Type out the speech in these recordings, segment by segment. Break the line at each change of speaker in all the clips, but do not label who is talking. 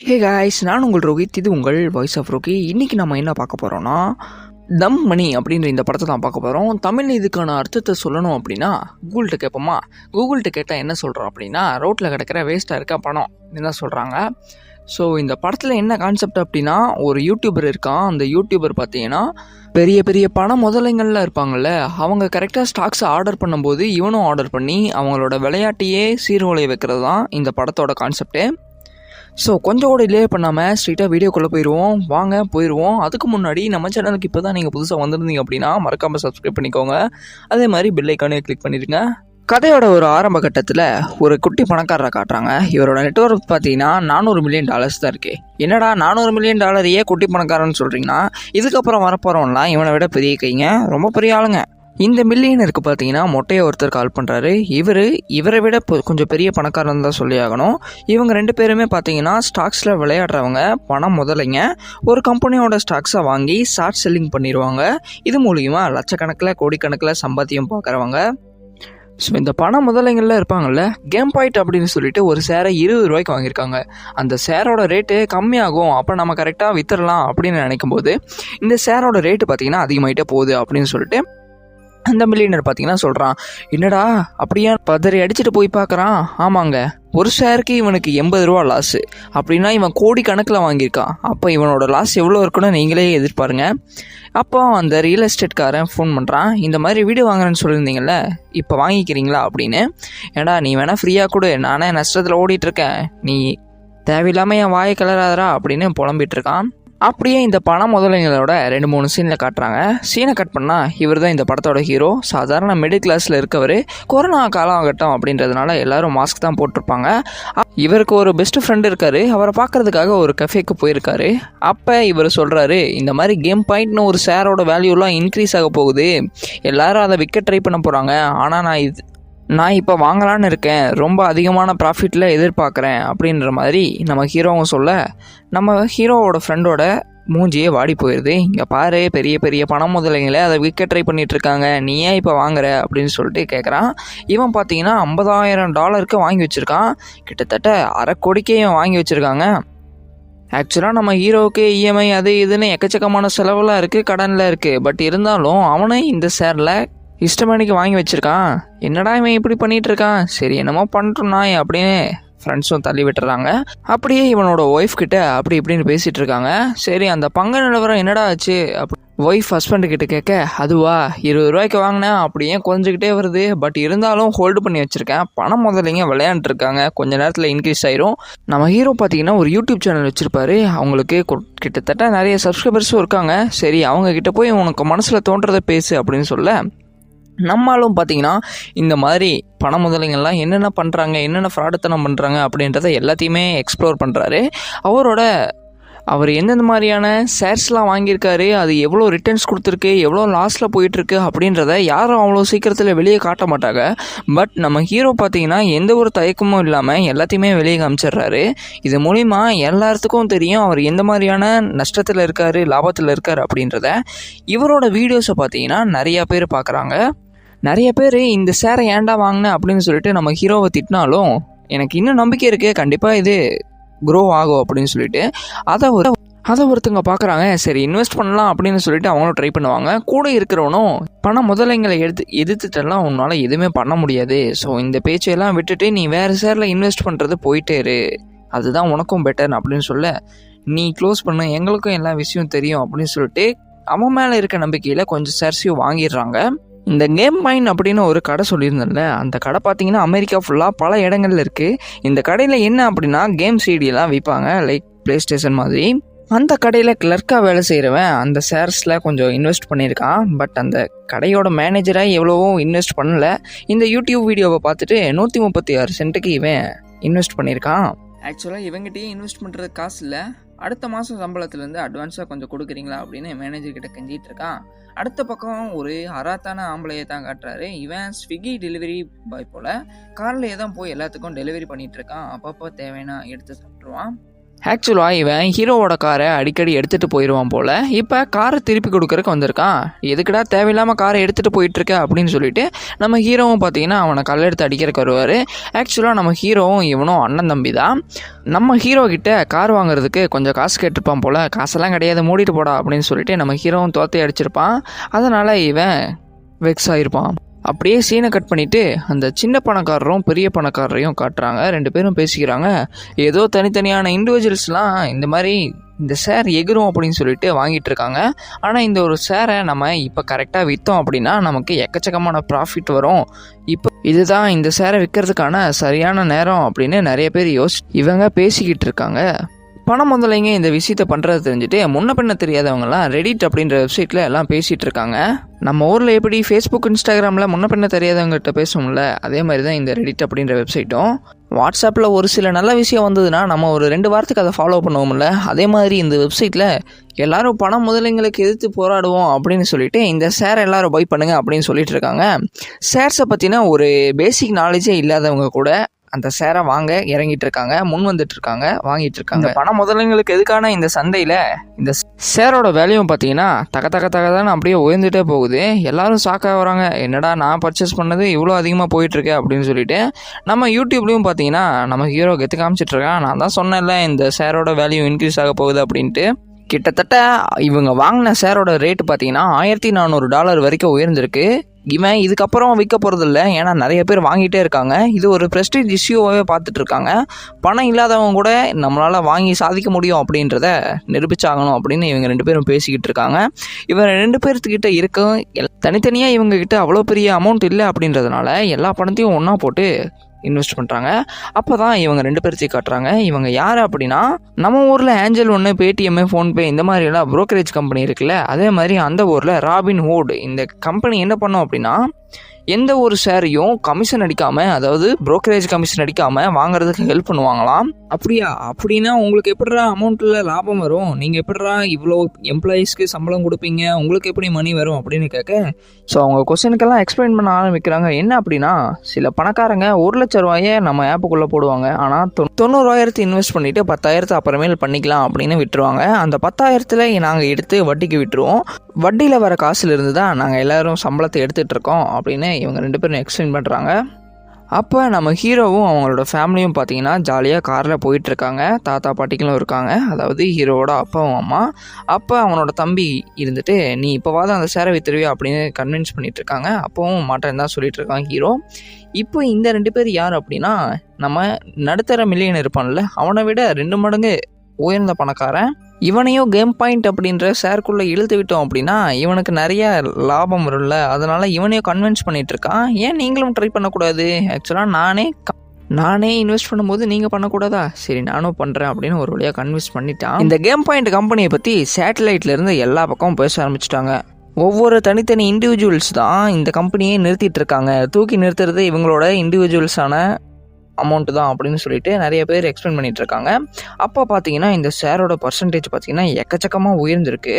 Hey guys நான் உங்கள் ரோஹித். இது உங்கள் வாய்ஸ் ஆஃப் ரோகி இன்றைக்கி நம்ம என்ன பார்க்க போகிறோன்னா தம் மணி அப்படின்ற இந்த படத்தை தான் பார்க்க போகிறோம் தமிழ் இதுக்கான அர்த்தத்தை சொல்லணும் அப்படின்னா கூகுள்கிட்ட கேட்போமா? கூகுள்கிட்ட கேட்டால் என்ன சொல்கிறோம் அப்படின்னா ரோட்டில் கிடக்கிற வேஸ்ட்டாக இருக்க பணம் இதுதான் சொல்கிறாங்க ஸோ இந்த படத்தில் என்ன கான்செப்ட் அப்படின்னா ஒரு யூடியூபர் இருக்கான். அந்த யூடியூபர் பார்த்தீங்கன்னா பெரிய பெரிய பண முதலைங்கள்லாம் இருப்பாங்கல்ல அவங்க கரெக்டாக ஸ்டாக்ஸை ஆர்டர் பண்ணும்போது இவனும் ஆர்டர் பண்ணி அவங்களோட விளையாட்டையே சீர்குலைய வைக்கிறது தான் இந்த படத்தோட கான்செப்டே ஸோ கொஞ்சம் கூட டிலே பண்ணாமல் ஸ்ட்ரெயிட்டாக வீடியோக்குள்ளே போயிடுவோம் வாங்க போயிடுவோம் அதுக்கு முன்னாடி நம்ம சேனலுக்கு இப்போ தான் நீங்கள் புதுசாக வந்திருந்தீங்க அப்படின்னா மறக்காமல் சப்ஸ்கிரைப் பண்ணிக்கோங்க. அதே மாதிரி பெல் ஐக்கானே கிளிக் பண்ணிடுங்க. கதையோட ஒரு ஆரம்ப கட்டத்தில் ஒரு குட்டி பணக்காரரை காட்டுறாங்க. இவரோட நெட்ஒர்க் பார்த்தீங்கன்னா நானூறு மில்லியன் டாலர்ஸ் தான் இருக்குது என்னடா நானூறு மில்லியன் டாலரையே குட்டி பணக்காரன்னு சொல்கிறீங்கன்னா இதுக்கப்புறம் வரப்போகிறவன்லாம் இவனை விட பெரிய கைங்க. ரொம்ப பெரிய ஆளுங்க. இந்த மில்லியனருக்கு பார்த்தீங்கன்னா மொட்டையை ஒருத்தர் கால் பண்ணுறாரு இவர் இவரை விட கொஞ்சம் பெரிய பணக்காரன் தான் சொல்லி ஆகணும். இவங்க ரெண்டு பேருமே பார்த்தீங்கன்னா ஸ்டாக்ஸில் விளையாடுறவங்க பணம் முதலைங்க. ஒரு கம்பெனியோட ஸ்டாக்ஸை வாங்கி ஷார்ட் செல்லிங் பண்ணிடுவாங்க இது மூலிமா லட்சக்கணக்கில் கோடிக்கணக்கில் சம்பாத்தியம் பார்க்குறவங்க ஸோ இந்த பண முதலைங்களில் இருப்பாங்கல்ல கேம் பாயிண்ட் அப்படின்னு சொல்லிட்டு ஒரு சேரை இருபது ரூபாய்க்கு வாங்கியிருக்காங்க. அந்த சேரோட ரேட்டு கம்மியாகும் அப்போ நம்ம கரெக்டாக வித்துடலாம் அப்படின்னு நினைக்கும் போது இந்த சேரோட ரேட்டு பார்த்தீங்கன்னா அதிகமாகிட்டே போகுது அப்படின்னு சொல்லிட்டு அந்த மில்லியனர் பார்த்தீங்கன்னா சொல்கிறான் என்னடா அப்படியே? பதறி அடிச்சுட்டு போய் பார்க்குறான் ஆமாங்க. ஒரு ஷேருக்கு இவனுக்கு எண்பது ரூபா லாஸு அப்படின்னா இவன் கோடி கணக்கில் வாங்கியிருக்கான். அப்போ இவனோட லாஸ் எவ்வளோ இருக்குன்னு நீங்களே எதிர்பாருங்க. அப்போ அந்த ரியல் எஸ்டேட்காரன் ஃபோன் பண்ணுறான் இந்த மாதிரி வீடு வாங்குறேன்னு சொல்லியிருந்தீங்கல்ல இப்போ வாங்கிக்கிறீங்களா? அப்படின்னு. ஏடா நீ வேணால் ஃப்ரீயாக கொடு நானே நஷ்டத்தில் ஓடிட்டுருக்கேன் நீ தேவையில்லாமல் என் வாயை கிளறாதரா அப்படின்னு புலம்பிட்டு இருக்கான். அப்படியே இந்த பணம் முதலைங்களோட ரெண்டு மூணு சீனில் காட்டுறாங்க. சீனை கட் பண்ணால் இவர் தான் இந்த படத்தோட ஹீரோ சாதாரண மிடில் கிளாஸில் இருக்கவர். கொரோனா காலகட்டம் அப்படின்றதுனால எல்லாரும் மாஸ்க் தான் போட்டிருப்பாங்க. இவருக்கு ஒரு பெஸ்ட் ஃப்ரெண்டு இருக்காரு. அவரை பார்க்கறதுக்காக ஒரு கஃபேக்கு போயிருக்காரு. அப்போ இவர் சொல்கிறாரு இந்த மாதிரி கேம் பாயிண்ட்னு ஒரு ஷேரோட வேல்யூலாம் இன்க்ரீஸ் ஆக போகுது. எல்லாரும் அதை விற்க ட்ரை பண்ண போகிறாங்க ஆனால் நான் இது நான் இப்போ வாங்கலான்னு இருக்கேன். ரொம்ப அதிகமான ப்ராஃபிட்டில் எதிர்பார்க்குறேன் அப்படின்ற மாதிரி நம்ம ஹீரோவும் சொல்ல நம்ம ஹீரோவோட ஃப்ரெண்டோட மூஞ்சியே வாடி போயிடுது இங்கே பாரு பெரிய பெரிய பணம் முதலைங்களே அதை விற்க ட்ரை பண்ணிகிட்ருக்காங்க இருக்காங்க. நீ ஏன் இப்போ வாங்குற? அப்படின்னு சொல்லிட்டு கேட்குறான் இவன் பார்த்தீங்கன்னா ஐம்பதாயிரம் டாலருக்கு வாங்கி வச்சுருக்கான். கிட்டத்தட்ட அரை கோடிக்கே இவன் வாங்கி வச்சுருக்காங்க. ஆக்சுவலாக நம்ம ஹீரோவுக்கு இஎம்ஐ அது இதுன்னு எக்கச்சக்கமான செலவெல்லாம் இருக்குது கடனில் இருக்குது பட் இருந்தாலும் அவனே இந்த ஷேரில் இஷ்டமணிக்கு வாங்கி வச்சுருக்கான். என்னடா இவன் இப்படி பண்ணிட்டு இருக்கான் சரி என்னமோ பண்ணுறோம் நாய் அப்படின்னு ஃப்ரெண்ட்ஸும் தள்ளி விட்டுறாங்க. அப்படியே இவனோட ஒய்ஃப் கிட்ட அப்படி இப்படின்னு பேசிகிட்டு இருக்காங்க சரி அந்த பங்கு நிலவரம் என்னடா ஆச்சு? அப்படி ஒய்ஃப் ஹஸ்பண்ட் கிட்ட கேட்க அதுவா இருபது ரூபாய்க்கு வாங்கினேன் அப்படியே குறைஞ்சிக்கிட்டே வருது. பட் இருந்தாலும் ஹோல்டு பண்ணி வச்சுருக்கேன். பணம் முதலைங்க விளையாண்டுருக்காங்க. கொஞ்ச நேரத்தில் இன்க்ரீஸ் ஆயிரும். நம்ம ஹீரோ பார்த்தீங்கன்னா ஒரு யூடியூப் சேனல் வச்சுருப்பாரு. அவங்களுக்கு கிட்டத்தட்ட நிறைய சப்ஸ்கிரைபர்ஸும் இருக்காங்க. சரி அவங்க கிட்ட போய் உனக்கு மனசில் தோன்றதை பேசு அப்படின்னு சொல்ல நம்மளும் பார்த்தீங்கன்னா இந்த மாதிரி பண முதலைங்கள்லாம் என்னென்ன பண்ணுறாங்க என்னென்ன ஃப்ராடுத்தனம் பண்ணுறாங்க அப்படின்றத எல்லாத்தையுமே எக்ஸ்ப்ளோர் பண்ணுறாரு அவரோட அவர் எந்தெந்த மாதிரியான ஷேர்ஸ்லாம் வாங்கியிருக்காரு அது எவ்வளோ ரிட்டர்ன்ஸ் கொடுத்துருக்கு எவ்வளோ லாஸில் போயிட்டுருக்கு அப்படின்றத யாரும் அவ்வளோ சீக்கிரத்தில் வெளியே காட்ட மாட்டாங்க. பட் நம்ம ஹீரோ பார்த்தீங்கன்னா எந்த ஒரு தயக்கமும் இல்லாமல் எல்லாத்தையுமே வெளியே காமிச்சிடுறாரு. இது மூலிமா எல்லாத்துக்கும் தெரியும் அவர் எந்த மாதிரியான நஷ்டத்தில் இருக்கார் லாபத்தில் இருக்கார் அப்படின்றத. இவரோட வீடியோஸை பார்த்தீங்கன்னா நிறையா பேர் பார்க்குறாங்க நிறைய பேர் இந்த சேரை ஏன்டா வாங்கினேன் அப்படின்னு சொல்லிட்டு நம்ம ஹீரோவை திட்டினாலும் எனக்கு இன்னும் நம்பிக்கை இருக்குது கண்டிப்பாக இது க்ரோ ஆகும் அப்படின்னு சொல்லிட்டு. அதை ஒரு அதை ஒருத்தவங்க பார்க்குறாங்க சரி இன்வெஸ்ட் பண்ணலாம் அப்படின்னு சொல்லிட்டு அவங்களும் ட்ரை பண்ணுவாங்க. கூட இருக்கிறவனும் பண முதலைங்களை எடுத்து எதிர்த்துட்டெல்லாம் உன்னால் எதுவுமே பண்ண முடியாது. ஸோ இந்த பேச்சையெல்லாம் விட்டுட்டு நீ வேறு சேரில் இன்வெஸ்ட் பண்ணுறது போயிட்டே இரு. அதுதான் உனக்கும் பெட்டர் அப்படின்னு சொல்ல நீ க்ளோஸ் பண்ணு எங்களுக்கும் எல்லா விஷயம் தெரியும் அப்படின்னு சொல்லிட்டு அவன் மேலே இருக்க நம்பிக்கையில் கொஞ்சம் சர்சியும் வாங்கிடுறாங்க. இந்த கேம் மைன் அப்படின்னு ஒரு கடை சொல்லியிருந்தேன்ல அந்த கடை பார்த்தீங்கன்னா அமெரிக்கா ஃபுல்லாக பல இடங்கள்ல இருக்குது இந்த கடையில் என்ன அப்படின்னா கேம் சிடியெல்லாம் விற்பாங்க லைக் ப்ளே ஸ்டேஷன் மாதிரி. அந்த கடையில் கிளர்க்காக வேலை செய்கிறவன் அந்த ஷேர்ஸில் கொஞ்சம் இன்வெஸ்ட் பண்ணியிருக்கான். பட் அந்த கடையோட மேனேஜராக எவ்வளவோ இன்வெஸ்ட் பண்ணல. இந்த யூடியூப் வீடியோவை பார்த்துட்டு நூற்றி முப்பத்தி ஆறு சென்ட்டுக்கு இவன் இன்வெஸ்ட் பண்ணியிருக்கான். ஆக்சுவலாக இவங்ககிட்டயே இன்வெஸ்ட் பண்ணுறது காசு இல்லை. அடுத்த மாதம் சம்பளத்துலேருந்து அட்வான்ஸாக கொஞ்சம் கொடுக்குறீங்களா அப்படின்னு மேனேஜர் கிட்ட கெஞ்சிட்டு இருக்கான். அடுத்த பக்கம் ஒரு அராத்தான ஆம்பளையை தான் காட்டுறாரு. இவன் ஸ்விக்கி டெலிவரி பாய் போல் கார்லேயே தான் போய் எல்லாத்துக்கும் டெலிவரி பண்ணிகிட்ருக்கான் இருக்கான். அப்பப்போ தேவைன்னா எடுத்து சாப்பிட்ருவான் ஆக்சுவலாக இவன் ஹீரோவோட காரை அடிக்கடி எடுத்துகிட்டு போயிடுவான் போல். இப்போ காரை திருப்பி கொடுக்கறக்கு வந்திருக்கான். எதுக்குடா தேவையில்லாமல் காரை எடுத்துகிட்டு போயிட்டுருக்க அப்படின்னு சொல்லிட்டு நம்ம ஹீரோவும் பார்த்தீங்கன்னா அவனை கல்லெடுத்து அடிக்கிறக்கு வருவார். ஆக்சுவலாக நம்ம ஹீரோவும் இவனும் அண்ணன் தம்பி தான் நம்ம ஹீரோ கிட்ட கார் வாங்குறதுக்கு கொஞ்சம் காசு கேட்டிருப்பான் போல். காசெல்லாம் கிடையாது மூடிட்டு போடா அப்படின்னு சொல்லிட்டு நம்ம ஹீரோவும் தோத்தை அடிச்சிருப்பான். அதனால் இவன் வெக்ஸ் ஆகிருப்பான் அப்படியே சீனை கட் பண்ணிவிட்டு அந்த சின்ன பணக்காரரும் பெரிய பணக்காரரையும் காட்டுறாங்க. ரெண்டு பேரும் பேசிக்கிறாங்க. ஏதோ தனித்தனியான இண்டிவிஜுவல்ஸ்லாம் இந்த மாதிரி இந்த சேர் எகிரும் அப்படின்னு சொல்லிட்டு வாங்கிட்டு இருக்காங்க. ஆனால் இந்த ஒரு சேரை நம்ம இப்போ கரெக்டாக விற்றோம் அப்படின்னா நமக்கு எக்கச்சக்கமான ப்ராஃபிட் வரும். இப்போ இதுதான் இந்த சேரை விற்கிறதுக்கான சரியான நேரம் அப்படின்னு நிறைய பேர் யோசி இவங்க பேசிக்கிட்டு இருக்காங்க. பணம் முதலைங்க இந்த விஷயத்த பண்ணுறது தெரிஞ்சுட்டு முன்ன பின்ன தெரியாதவங்கலாம் ரெடிட் அப்படின்ற வெப்சைட்டில் எல்லாம் பேசிகிட்டு இருக்காங்க. நம்ம ஊரில் எப்படி ஃபேஸ்புக் இன்ஸ்டாகிராமில் முன்ன பின்ன தெரியாதவங்ககிட்ட பேசுவோம்ல அதே மாதிரி தான் இந்த ரெடிட் அப்படின்ற வெப்சைட்டும் வாட்ஸ்அப்பில் ஒரு சில நல்ல விஷயம் வந்ததுன்னா நம்ம ஒரு ரெண்டு வாரத்துக்கு அதை ஃபாலோ பண்ணுவோம்ல. அதே மாதிரி இந்த வெப்சைட்டில் எல்லாரும் பணம் முதலைங்களுக்கு எதிர்த்து போராடுவோம் அப்படின்னு சொல்லிட்டு இந்த ஷேர் எல்லாரும் பை பண்ணுங்க அப்படின்னு சொல்லிட்டு இருக்காங்க. ஷேர்ஸை பற்றின ஒரு பேசிக் நாலேஜே இல்லாதவங்க கூட அந்த ஷேரை வாங்க இறங்கிட்டு இருக்காங்க முன் வந்துட்டு இருக்காங்க வாங்கிட்டு இருக்காங்க பண முதலைங்களுக்கு எதுக்கான இந்த சந்தையில் இந்த ஷேரோட வேல்யூவும் பார்த்தீங்கன்னா தக தக தக தான் அப்படியே உயர்ந்துட்டே போகுது. எல்லாரும் ஷாக்காக வராங்க. என்னடா நான் பர்ச்சேஸ் பண்ணது இவ்வளோ அதிகமாக போயிட்டு இருக்கு அப்படின்னு சொல்லிட்டு நம்ம யூடியூப்லேயும் பார்த்தீங்கன்னா நம்ம ஹீரோ கெத்து காமிச்சிட்டு இருக்கான் நான் தான் சொன்னேன்ல இந்த ஷேரோட வேல்யூ இன்க்ரீஸ் ஆக போகுது அப்படின்ட்டு. கிட்டத்தட்ட இவங்க வாங்கின ஷேரோட ரேட்டு பார்த்தீங்கன்னா ஆயிரத்தி நானூறு டாலர் வரைக்கும் உயர்ந்திருக்கு. இவன் இதுக்கப்புறம் விற்க போகிறதில்ல ஏன்னா நிறைய பேர் வாங்கிட்டே இருக்காங்க. இது ஒரு ப்ரெஸ்டீஜ் இஷ்யூவாகவே பார்த்துட்ருக்காங்க பணம் இல்லாதவங்க கூட நம்மளால் வாங்கி சாதிக்க முடியும் அப்படின்றத நிரூபிச்சாகணும் அப்படின்னு இவங்க ரெண்டு பேரும் பேசிக்கிட்டு இருக்காங்க. இவங்க ரெண்டு பேர்த்துக்கிட்ட இருக்கும் தனித்தனியாக இவங்கக்கிட்ட அவ்வளோ பெரிய அமௌண்ட் இல்லை அப்படின்றதுனால எல்லா பணத்தையும் ஒன்றா போட்டு இன்வெஸ்ட் பண்ணுறாங்க அப்போ தான் இவங்க ரெண்டு பேர்த்தையும் காட்டுறாங்க. இவங்க யார் அப்படின்னா நம்ம ஊரில் ஏஞ்சல் ஒன்று பேடிஎம் ஃபோன்பே இந்த மாதிரிலாம் ப்ரோக்கரேஜ் கம்பெனி இருக்குல்ல அதே மாதிரி அந்த ஊரில் ராபின் ஹூட் இந்த கம்பெனி என்ன பண்ணோம் அப்படின்னா எந்த ஒரு ஷேரையும் கமிஷன் அடிக்காமல் அதாவது ப்ரோக்கரேஜ் கமிஷன் அடிக்காமல் வாங்குறதுக்கு ஹெல்ப் பண்ணுவாங்களாம்? அப்படியா? அப்படின்னா உங்களுக்கு எப்படிடா அமௌண்ட்டில் லாபம் வரும்? நீங்கள் எப்படிடா இவ்வளோ எம்ப்ளாயீஸ்க்கு சம்பளம் கொடுப்பீங்க? உங்களுக்கு எப்படி மணி வரும் அப்படின்னு கேட்க ஸோ அவங்க கொஸ்டினுக்கெல்லாம் எக்ஸ்பிளைன் பண்ண ஆரம்பிக்கிறாங்க. என்ன அப்படின்னா சில பணக்காரங்க ஒரு லட்ச ரூபாயை நம்ம ஆப்புக்குள்ளே போடுவாங்க. ஆனால் தொண்ணூறாயிரத்து இன்வெஸ்ட் பண்ணிவிட்டு பத்தாயிரத்து அப்புறமேல் பண்ணிக்கலாம் அப்படின்னு விட்டுருவாங்க. அந்த பத்தாயிரத்தில் நாங்கள் எடுத்து வட்டிக்கு விட்டுருவோம். வட்டியில் வர காசுலேருந்து தான் நாங்கள் எல்லோரும் சம்பளத்தை எடுத்துகிட்டு இருக்கோம் அப்படின்னு இவங்க ரெண்டு பேரும் எக்ஸ்பிளைன் பண்ணுறாங்க அப்போ நம்ம ஹீரோவும் அவங்களோட ஃபேமிலியும் பார்த்தீங்கன்னா ஜாலியாக காரில் போயிட்டுருக்காங்க. தாத்தா பாட்டிகளும் இருக்காங்க. அதாவது ஹீரோவோட அப்பாவும் அம்மா. அப்போ அவனோட தம்பி இருந்துட்டு நீ இப்போவாது அந்த சேரை வித்துருவியா அப்படின்னு கன்வின்ஸ் பண்ணிகிட்ருக்காங்க இருக்காங்க அப்பவும் மாட்டேன் தான் சொல்லிட்டு ஹீரோ. இப்போ இந்த ரெண்டு பேர் யார் அப்படின்னா நம்ம நடுத்தர மில்லியன் இருப்பான்ல அவனை விட ரெண்டு மடங்கு உயர்ந்த பணக்காரன் இவனையும் கேம் பாயிண்ட் அப்படின்ற ஷேர்க்குள்ளே இழுத்து விட்டோம் அப்படின்னா இவனுக்கு நிறைய லாபம் வரும்ல. அதனால் இவனையும் கன்வின்ஸ் பண்ணிகிட்ருக்கான் இருக்கான். ஏன் நீங்களும் ட்ரை பண்ணக்கூடாது? ஆக்சுவலாக நானே க- நானே இன்வெஸ்ட் பண்ணும்போது நீங்கள் பண்ணக்கூடாதா? சரி நானும் பண்ணுறேன் அப்படின்னு ஒரு வழியாக கன்வின்ஸ் பண்ணிட்டான். இந்த கேம் பாயிண்ட் கம்பெனியை பற்றி சேட்டலைட்லேருந்து எல்லா பக்கமும் பேச ஆரம்பிச்சிட்டாங்க. ஒவ்வொரு தனித்தனி இண்டிவிஜுவல்ஸ் தான் இந்த கம்பெனியை நிறுத்திட்டு இருக்காங்க. தூக்கி நிறுத்துறது இவங்களோட இண்டிவிஜுவல்ஸான அமௌண்ட்டு தான் அப்படின்னு சொல்லிட்டு நிறைய பேர் எக்ஸ்பிளைன் பண்ணிட்டு இருக்காங்க. அப்போ பார்த்தீங்கன்னா இந்த ஷேரோட பர்சன்டேஜ் பார்த்தீங்கன்னா எக்கச்சக்கமாக உயர்ந்திருக்கு.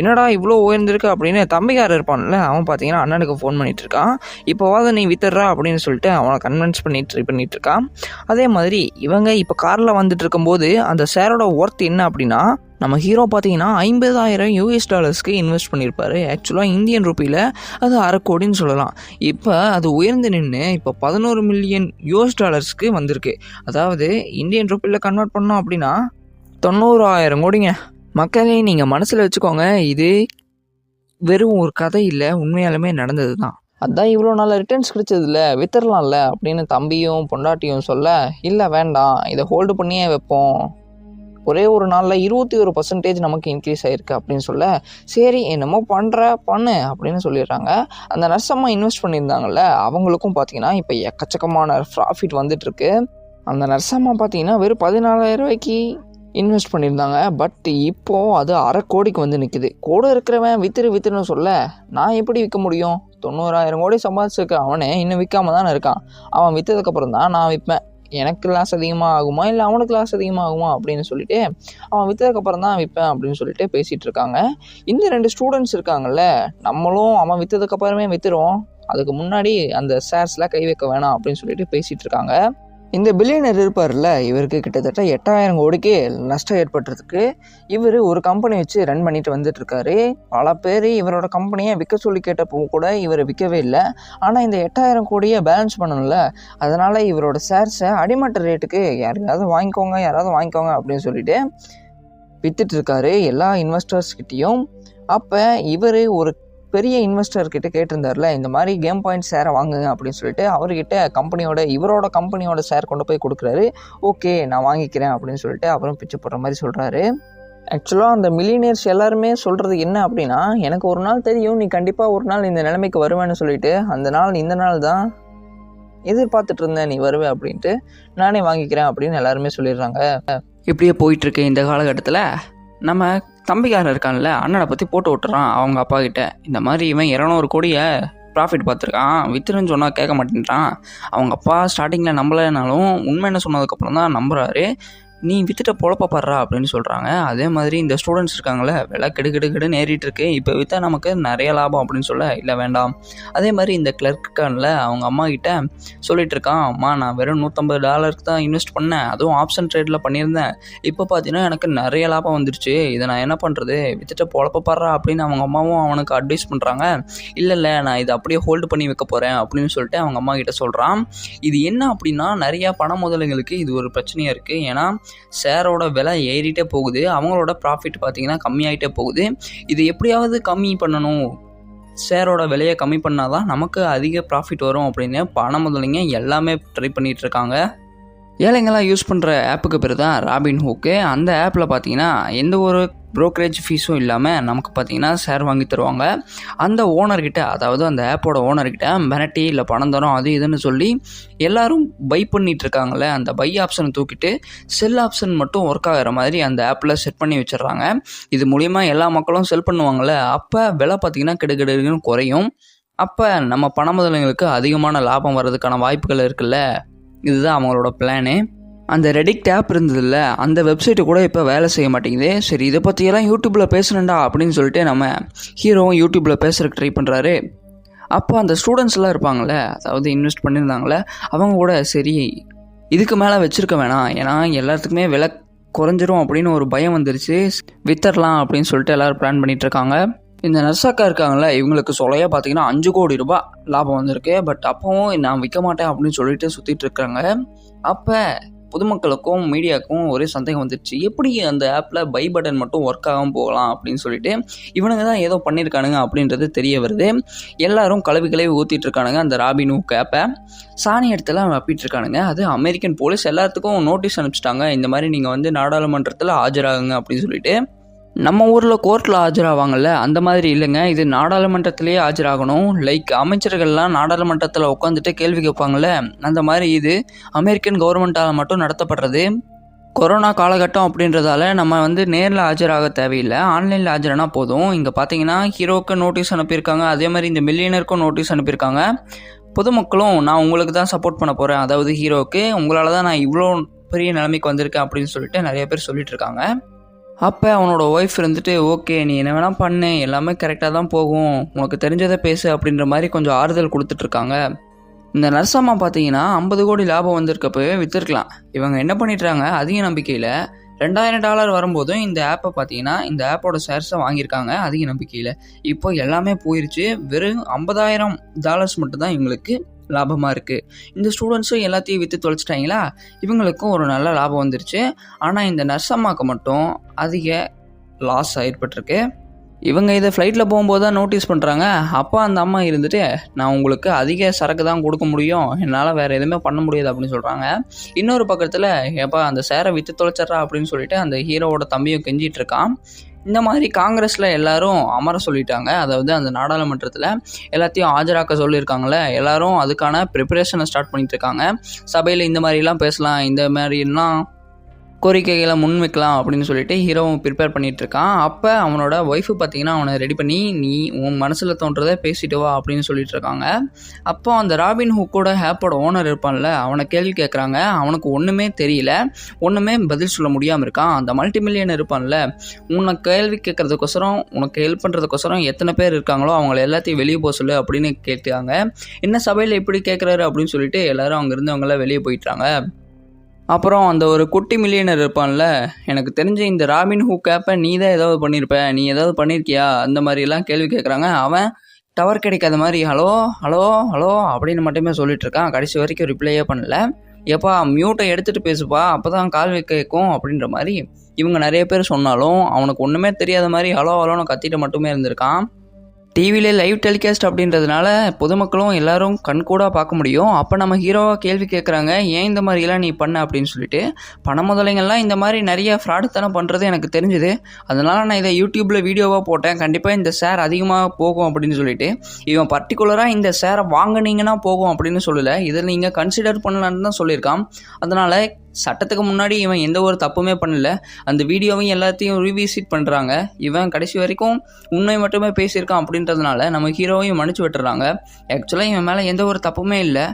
என்னடா இவ்வளோ உயர்ந்திருக்கு அப்படின்னு தம்பிக்காரர் இருப்பான்ல அவன் பார்த்தீங்கன்னா அண்ணனுக்கு ஃபோன் பண்ணிட்டு இருக்கான். இப்போவாது நீ வித்துடுறா அப்படின்னு சொல்லிட்டு அவனை கன்வின்ஸ் பண்ணி ட்ரை பண்ணிட்டு இருக்கான். அதே மாதிரி இவங்க இப்போ காரில் வந்துட்டு இருக்கும்போது அந்த ஷேரோட ஒர்த் என்ன அப்படின்னா நம்ம ஹீரோ பார்த்தீங்கன்னா ஐம்பதாயிரம் யூஎஸ் டாலர்ஸ்க்கு இன்வெஸ்ட் பண்ணியிருப்பாரு ஆக்சுவலாக இந்தியன் ருப்பியில் அது அரை கோடின்னு சொல்லலாம். இப்போ அது உயர்ந்து நின்று இப்போ பதினோரு மில்லியன் யூஎஸ் டாலர்ஸ்க்கு வந்திருக்கு. அதாவது இந்தியன் ருப்பியில் கன்வெர்ட் பண்ணோம் அப்படின்னா தொண்ணூறாயிரம் கோடிங்க. மக்களே நீங்கள் மனசில் வச்சுக்கோங்க. இது வெறும் ஒரு கதை இல்லை. உண்மையாலுமே நடந்தது தான் அதான் இவ்வளோ நாள் ரிட்டர்ன்ஸ் கிடைச்சதுல. வித்துடலாம்ல அப்படின்னு தம்பியும் பொண்டாட்டியும் சொல்ல இல்லை வேண்டாம். இதை ஹோல்டு பண்ணியே வைப்போம். ஒரே ஒரு நாளில் இருபத்தி ஒரு பர்சன்டேஜ் நமக்கு இன்க்ரீஸ் ஆயிருக்கு அப்படின்னு சொல்ல சரி என்னமோ பண்ணுற பண்ணு அப்படின்னு சொல்லிடுறாங்க. அந்த நர்சம்மா இன்வெஸ்ட் பண்ணியிருந்தாங்கல்ல அவங்களுக்கும் பார்த்தீங்கன்னா இப்போ எக்கச்சக்கமான ப்ராஃபிட் வந்துட்டுருக்கு. அந்த நர்ஸம்மா பார்த்தீங்கன்னா வெறும் பதினாலாயிரம் ரூபாய்க்கு இன்வெஸ்ட் பண்ணியிருந்தாங்க. பட் இப்போது அது அரை கோடிக்கு வந்து நிற்குது கூட இருக்கிறவன் வித்துரு வித்துருன்னு சொல்ல நான் எப்படி விற்க முடியும்? தொண்ணூறாயிரம் கோடி சம்பாதிச்சிருக்க அவனே இன்னும் விற்காம தானே இருக்கான். அவன் விற்றதுக்கப்புறம் தான் நான் விற்பேன் எனக்கு லாஸ் அதிகமாக ஆகுமா? இல்லை அவனுக்கு லாஸ் அதிகமாக ஆகுமா? அப்படின்னு சொல்லிட்டு அவன் விற்றதுக்கப்புறம் தான் விற்பேன் அப்படின்னு சொல்லிட்டு பேசிகிட்டு இருக்காங்க. இந்த ரெண்டு ஸ்டூடெண்ட்ஸ் இருக்காங்கல்ல நம்மளும் அவன் விற்றதுக்கப்புறமே விற்றுருவோம் அதுக்கு முன்னாடி அந்த ஷேர்ஸ்லாம் கை வைக்க வேணாம் அப்படின்னு சொல்லிட்டு பேசிகிட்டு இருக்காங்க. இந்த பில்லியனர் இருப்பார்ல இவருக்கு கிட்டத்தட்ட எட்டாயிரம் கோடிக்கு நஷ்டம் ஏற்பட்டிருக்கு இவர் ஒரு கம்பெனி வச்சு ரன் பண்ணிட்டு வந்துட்டு இருக்காரு பல பேர் இவரோட கம்பெனியை விற்க சொல்லி கேட்டப்போ கூட இவர் விற்கவே இல்லை. ஆனால் இந்த எட்டாயிரம் கோடியை பேலன்ஸ் பண்ணணும்ல அதனால் இவரோட ஷேர்ஸை அடிமட்ட ரேட்டுக்கு யாரையாவது வாங்கிக்கோங்க யாராவது வாங்கிக்கோங்க அப்படின்னு சொல்லிட்டு வித்துட்டு இருக்காரு எல்லா இன்வெஸ்டர்ஸ்கிட்டையும் அப்போ இவர் ஒரு பெரிய இன்வெஸ்டர்கிட்ட கேட்டிருந்தார்ல இந்த மாதிரி கேம் பாயிண்ட் ஷேரை வாங்குங்க அப்படின்னு சொல்லிட்டு அவர்கிட்ட கம்பெனியோட இவரோட கம்பெனியோட ஷேர் கொண்டு போய் கொடுக்குறாரு. ஓகே நான் வாங்கிக்கிறேன் அப்படின்னு சொல்லிட்டு அவரும் பிச்சை போடுற மாதிரி சொல்கிறாரு ஆக்சுவலாக அந்த மில்லினியர்ஸ் எல்லாருமே சொல்கிறது என்ன அப்படின்னா எனக்கு ஒரு நாள் தெரியும் நீ கண்டிப்பாக ஒரு நாள் இந்த நிலைமைக்கு வருவேன்னு சொல்லிட்டு அந்த நாள் இந்த நாள் தான் எதிர்பார்த்துட்டு இருந்தேன் நீ வருவே அப்படின்ட்டு நானே வாங்கிக்கிறேன் அப்படின்னு எல்லாருமே சொல்லிடுறாங்க. இப்படியே போயிட்டுருக்கு இந்த காலகட்டத்தில். நம்ம தம்பிக்காரன் இருக்கான்ல அண்ணனை பற்றி போட்டு விட்டுறான் அவங்க அப்பா கிட்ட. இந்த மாதிரி இவன் இரநூறு கோடியை ப்ராஃபிட் பார்த்துருக்கான். வித்துருன்னு சொன்னால் கேட்க மாட்டேன்றான். அவங்க அப்பா ஸ்டார்டிங்கில் நம்பலைனாலும் உண்மை என்ன சொன்னதுக்கப்புறம் தான் நம்புறாரு. நீ வித்துட்ட பொழப்பப்படுறா அப்படின்னு சொல்கிறாங்க அதே மாதிரி இந்த ஸ்டூடெண்ட்ஸ் இருக்காங்களே விலை கெடு கெடு கெடுன்னு ஏறிட்டு இப்போ விற்றா நமக்கு நிறைய லாபம் அப்படின்னு சொல்ல இல்லை வேண்டாம். அதே மாதிரி இந்த கிளர்க்கானில் அவங்க அம்மா கிட்ட சொல்லிட்டு இருக்கான் அம்மா நான் வெறும் நூற்றம்பது டாலருக்கு தான் இன்வெஸ்ட் பண்ணேன். அதுவும் ஆப்ஷன் ட்ரேடில் பண்ணியிருந்தேன். இப்போ பார்த்தீங்கன்னா எனக்கு நிறைய லாபம் வந்துருச்சு. இதை நான் என்ன பண்ணுறது வித்துட்ட பொழப்ப அப்படின்னு அவங்க அம்மாவும் அவனுக்கு அட்வைஸ் பண்ணுறாங்க இல்லை இல்லை நான் இதை அப்படியே ஹோல்டு பண்ணி வைக்க போகிறேன் அப்படின்னு சொல்லிட்டு அவங்க அம்மா கிட்ட சொல்கிறான் இது என்ன அப்படின்னா நிறையா பண முதலுங்களுக்கு இது ஒரு பிரச்சனையாக இருக்குது ஏன்னா ஷேரோட விலை ஏறிட்டே போகுது. அவங்களோட ப்ராஃபிட் பார்த்தீங்கன்னா கம்மியாகிட்டே போகுது. இது எப்படியாவது கம்மி பண்ணணும். ஷேரோட விலையை கம்மி பண்ணால் தான் நமக்கு அதிக ப்ராஃபிட் வரும் அப்படின்னு பண முதலிங்க எல்லாமே ட்ரை பண்ணிகிட்ருக்காங்க இருக்காங்க. ஏழைங்களாம் யூஸ் பண்ணுற ஆப்புக்கு பேர் தான் ராபின் ஹூக்கு அந்த ஆப்பில் பார்த்தீங்கன்னா எந்த ஒரு ப்ரோக்கரேஜ் ஃபீஸும் இல்லாமல் நமக்கு பார்த்தீங்கன்னா ஷேர் வாங்கி தருவாங்க. அந்த ஓனர்கிட்ட அதாவது அந்த ஆப்போட ஓனர்கிட்ட மிரட்டி இல்லை பணம் தரோம் அது இதுன்னு சொல்லி எல்லோரும் பை பண்ணிட்டு இருக்காங்கல்ல அந்த பை ஆப்ஷனை தூக்கிட்டு செல் ஆப்ஷன் மட்டும் ஒர்க் ஆகிற மாதிரி அந்த ஆப்பில் செட் பண்ணி வச்சிடுறாங்க. இது மூலிமா எல்லா மக்களும் செல் பண்ணுவாங்கள்ல அப்போ விலை பார்த்தீங்கன்னா கெடுகெடுன்னு குறையும். அப்போ நம்ம பண முதலங்களுக்கு அதிகமான லாபம் வர்றதுக்கான வாய்ப்புகள் இருக்குல்ல? இதுதான் அவங்களோட பிளானு அந்த ரெடிக்ட் ஆப் இருந்ததில்ல அந்த வெப்சைட்டு கூட இப்போ வேலை செய்ய மாட்டேங்குது. சரி இதை பற்றியெல்லாம் யூடியூப்பில் பேசணுண்டா அப்படின்னு சொல்லிட்டு நம்ம ஹீரோவும் யூடியூப்பில் பேசுகிறக்கு ட்ரை பண்ணுறாரு அப்போ அந்த ஸ்டூடெண்ட்ஸ்லாம் இருப்பாங்களே அதாவது இன்வெஸ்ட் பண்ணியிருந்தாங்களே அவங்க கூட சரி இதுக்கு மேலே வச்சுருக்க வேணாம். ஏன்னா எல்லாத்துக்குமே விலை குறைஞ்சிரும் அப்படின்னு ஒரு பயம் வந்துருச்சு. வித்தரலாம் அப்படின்னு சொல்லிட்டு எல்லோரும் பிளான் பண்ணிகிட்ருக்காங்க இந்த நர்சாக்கா இருக்காங்களே இவங்களுக்கு சொலையாக பார்த்தீங்கன்னா அஞ்சு கோடி ரூபாய் லாபம் வந்திருக்கு. பட் அப்பவும் நான் விற்க மாட்டேன் அப்படின்னு சொல்லிட்டு சுற்றிட்டு இருக்காங்க. அப்போ பொதுமக்களுக்கும் மீடியாவுக்கும் ஒரே சந்தேகம் வந்துடுச்சு எப்படி அந்த ஆப்பில் பை பட்டன் மட்டும் ஒர்க் ஆகாமல் போகலாம் அப்படின்னு சொல்லிட்டு இவனுங்க தான் ஏதோ பண்ணியிருக்கானுங்க அப்படின்றது தெரிய வருது. எல்லாரும் கலவி கலவி ஊற்றிட்டு இருக்கானுங்க அந்த ராபினு கேப்பை சாணி இடத்துல அப்பிட்டு இருக்கானுங்க. அது அமெரிக்கன் போலீஸ் எல்லாத்துக்கும் நோட்டீஸ் அனுப்பிச்சிட்டாங்க. இந்த மாதிரி நீங்கள் வந்து நாடாளுமன்றத்தில் ஆஜராகுங்க அப்படின்னு சொல்லிட்டு. நம்ம ஊரில் கோர்ட்டில் ஆஜராவாங்கல்ல? அந்த மாதிரி இல்லைங்க. இது நாடாளுமன்றத்திலேயே ஆஜராகணும். லைக் அமைச்சர்கள்லாம் நாடாளுமன்றத்தில் உட்காந்துட்டு கேள்வி கேட்பாங்கல்ல? அந்த மாதிரி இது அமெரிக்கன் கவர்மெண்ட்டால் மட்டும் நடத்தப்படுறது. கொரோனா காலகட்டம் அப்படின்றதால நம்ம வந்து நேரில் ஆஜராக தேவையில்லை. ஆன்லைனில் ஆஜரானா போதும். இங்கே பார்த்தீங்கன்னா ஹீரோக்கு நோட்டீஸ் அனுப்பியிருக்காங்க. அதே மாதிரி இந்த மில்லியனருக்கும் நோட்டீஸ் அனுப்பியிருக்காங்க. பொதுமக்களும் நான் உங்களுக்கு தான் சப்போர்ட் பண்ண போகிறேன் அதாவது ஹீரோவுக்கு உங்களால் தான் நான் இவ்வளோ பெரிய நிலைமைக்கு வந்திருக்கேன் அப்படின்னு சொல்லிட்டு நிறைய பேர் சொல்லிட்டு இருக்காங்க. அப்போ அவனோட ஒய்ஃப் இருந்துட்டு ஓகே நீ என்ன வேணால் பண்ணு எல்லாமே கரெக்டாக தான் போகும். உனக்கு தெரிஞ்சதை பேசு அப்படின்ற மாதிரி கொஞ்சம் ஆறுதல் கொடுத்துட்ருக்காங்க இந்த நர்சம்மா பார்த்தீங்கன்னா ஐம்பது கோடி லாபம் வந்திருக்கப்பவே விற்றுருக்கலாம் இவங்க என்ன பண்ணிட்டாங்க அதிக நம்பிக்கையில் ரெண்டாயிரம் டாலர் வரும்போதும் இந்த ஆப்பை பார்த்தீங்கன்னா இந்த ஆப்போட ஷேர்ஸை வாங்கியிருக்காங்க அதிக நம்பிக்கையில். இப்போ எல்லாமே போயிடுச்சு வெறும் ஐம்பதாயிரம் டாலர்ஸ் மட்டும்தான் இவங்களுக்கு லாபமாக இருக்குது இந்த ஸ்டூடெண்ட்ஸும் எல்லாத்தையும் விற்று தொலைச்சிட்டாங்களா? இவங்களுக்கும் ஒரு நல்ல லாபம் வந்துருச்சு. ஆனால் இந்த நர்சம்மாவுக்கு மட்டும் அதிக லாஸ் ஏற்பட்டிருக்கு. இவங்க இதை ஃப்ளைட்டில் போகும்போது தான் நோட்டீஸ் பண்ணுறாங்க அப்போ அந்த அம்மா இருந்துட்டு நான் உங்களுக்கு அதிக சரக்கு தான் கொடுக்க முடியும். என்னால் வேறு எதுவுமே பண்ண முடியாது அப்படின்னு சொல்கிறாங்க இன்னொரு பக்கத்தில் ஏப்பா அந்த சேரை விற்று தொலைச்சிட்றா அப்படின்னு சொல்லிட்டு அந்த ஹீரோவோட தம்பியும் கெஞ்சிகிட்ருக்கான் இருக்கான். இந்த மாதிரி காங்கிரஸில் எல்லாரும் அமர சொல்லிட்டாங்க. அதாவது அந்த நாடாளுமன்றத்தில் எல்லாத்தையும் ஆஜராக்க சொல்லியிருக்காங்களே எல்லாரும் அதுக்கான ப்ரிப்பரேஷனை ஸ்டார்ட் பண்ணிட்டு இருக்காங்க. சபையில் இந்த மாதிரிலாம் பேசலாம் இந்த மாதிரிலாம் கோரிக்கைகளை முன் வைக்கலாம் அப்படின்னு சொல்லிட்டு ஹீரோவும் ப்ரிப்பேர் பண்ணிட்டு இருக்கான் அப்போ அவனோட ஒய்ஃபு பார்த்தீங்கன்னா அவனை ரெடி பண்ணி நீ உன் மனசில் தோன்றதை பேசிட்டு வா அப்படின்னு சொல்லிட்டு இருக்காங்க அப்போ அந்த ராபின் ஹுக்கோட ஹேப்போட ஓனர் இருப்பான்ல அவனை கேள்வி கேட்குறாங்க அவனுக்கு ஒன்றுமே தெரியல. ஒன்றுமே பதில் சொல்ல முடியாமல் இருக்கான். அந்த மல்டி மில்லியன் இருப்பான்ல உன்னை கேள்வி கேட்குறதுக்கோசரம் உனக்கு ஹெல்ப் பண்ணுறதுக்கோசரம் எத்தனை பேர் இருக்காங்களோ அவங்கள எல்லாத்தையும் வெளியே போக சொல்லு அப்படின்னு கேட்டாங்க என்ன சபையில் இப்படி கேட்குறாரு அப்படின்னு சொல்லிட்டு எல்லாரும் அங்கேருந்து அவங்களாம் வெளியே போயிட்டாங்க.
அப்புறம் அந்த ஒரு குட்டி மில்லியனர் இருப்பான்ல எனக்கு தெரிஞ்ச இந்த ராபின் ஹூக் ஆப்பை நீ தான் ஏதாவது பண்ணியிருப்ப நீ ஏதாவது பண்ணியிருக்கியா அந்த மாதிரிலாம் கேள்வி கேட்குறாங்க அவன் டவர் கிடைக்காத மாதிரி ஹலோ ஹலோ ஹலோ அப்படின்னு மட்டுமே சொல்லிட்டு இருக்கான். கடைசி வரைக்கும் ரிப்ளையே பண்ணல. எப்பா மியூட்டை எடுத்துகிட்டு பேசுப்பா அப்போ தான் கால் கேட்கும் அப்படின்ற மாதிரி இவங்க நிறைய பேர் சொன்னாலும் அவனுக்கு ஒன்றுமே தெரியாத மாதிரி ஹலோ ஹலோன்னு கத்திட்டு மட்டுமே இருந்திருக்கான். டிவியில் லைவ் டெலிகாஸ்ட் அப்படின்றதுனால பொதுமக்களும் எல்லாரும் கண்கூடாக பார்க்க முடியும். அப்போ நம்ம ஹீரோவாக கேள்வி கேட்குறாங்க ஏன் இந்த மாதிரிலாம் நீ பண்ண? அப்படின்னு சொல்லிட்டு. பண முதலைங்கள்லாம் இந்த மாதிரி நிறைய ஃப்ராடுத்தனம் பண்ணுறது எனக்கு தெரிஞ்சுது. அதனால் நான் இதை யூடியூப்பில் வீடியோவாக போட்டேன். கண்டிப்பாக இந்த ஷேர் அதிகமாக போகும் அப்படின்னு சொல்லிட்டு. இவன் பர்டிகுலராக இந்த ஷேரை வாங்குனீங்கன்னா போகும் அப்படின்னு சொல்லலை. இதில் நீங்கள் கன்சிடர் பண்ணலான்னு தான் சொல்லியிருக்கான். அதனால் சட்டத்துக்கு முன்னாடி இவன் எந்த ஒரு தப்புமே பண்ணல. அந்த வீடியோவையும் எல்லாத்தையும் ரீவிசிட் பண்ணுறாங்க இவன் கடைசி வரைக்கும் உண்மை மட்டுமே பேசியிருக்கான் அப்படின்றதுனால நம்ம ஹீரோவையும் மன்னிச்சு விட்டுறாங்க. ஆக்சுவலாக இவன் மேலே எந்த ஒரு தப்புமே இல்லை.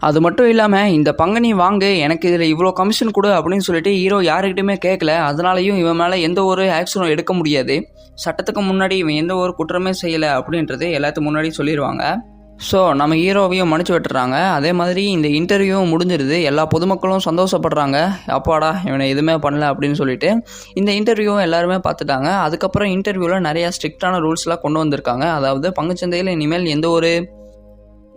அது மட்டும் இல்லாமல் இந்த பங்கனி வாங்கு எனக்கு இதில் இவ்வளோ கமிஷன் கொடு அப்படின்னு சொல்லிட்டு ஹீரோ யாருக்கிட்டையுமே கேட்கல அதனாலையும் இவன் மேலே எந்த ஒரு ஆக்ஷனும் எடுக்க முடியாது. சட்டத்துக்கு முன்னாடி இவன் எந்த ஒரு குற்றமே செய்யலை அப்படின்றது எல்லாத்துக்கு முன்னாடி சொல்லிடுவாங்க ஸோ நம்ம ஹீரோவையும் மன்னிச்சு விட்டுறாங்க. அதே மாதிரி இந்த இன்டர்வியூவும் முடிஞ்சிருது. எல்லா பொதுமக்களும் சந்தோஷப்படுறாங்க. அப்பாடா இவனை எதுவுமே பண்ணல அப்படின்னு சொல்லிட்டு. இந்த இன்டர்வியூவும் எல்லாருமே பார்த்துட்டாங்க. அதுக்கப்புறம் இன்டர்வியூவில் நிறையா ஸ்ட்ரிக்டான ரூல்ஸ்லாம் கொண்டு வந்திருக்காங்க. அதாவது பங்குச்சந்தையில் இனிமேல் எந்த ஒரு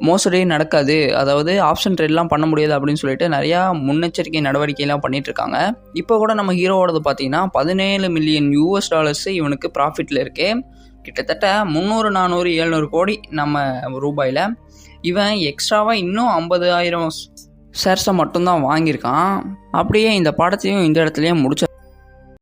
மோசடியும் நடக்காது. அதாவது ஆப்ஷன் ட்ரேட்லாம் பண்ண முடியாது அப்படின்னு சொல்லிட்டு நிறையா முன்னெச்சரிக்கை நடவடிக்கைலாம் பண்ணிகிட்ருக்காங்க இருக்காங்க. இப்போ கூட நம்ம ஹீரோவோடது பார்த்தீங்கன்னா பதினேழு மில்லியன் யூஎஸ் டாலர்ஸ் இவனுக்கு ப்ராஃபிட்டில் இருக்குது கிட்டத்தட்ட முந்நூறு நானூறு எழுநூறு கோடி நம்ம ரூபாயில் இவன் எக்ஸ்ட்ராவாக இன்னும் ஐம்பதாயிரம் ஷேர்ஸை மட்டும்தான் வாங்கியிருக்கான். அப்படியே இந்த படத்தையும் இந்த இடத்துலையும் முடிச்ச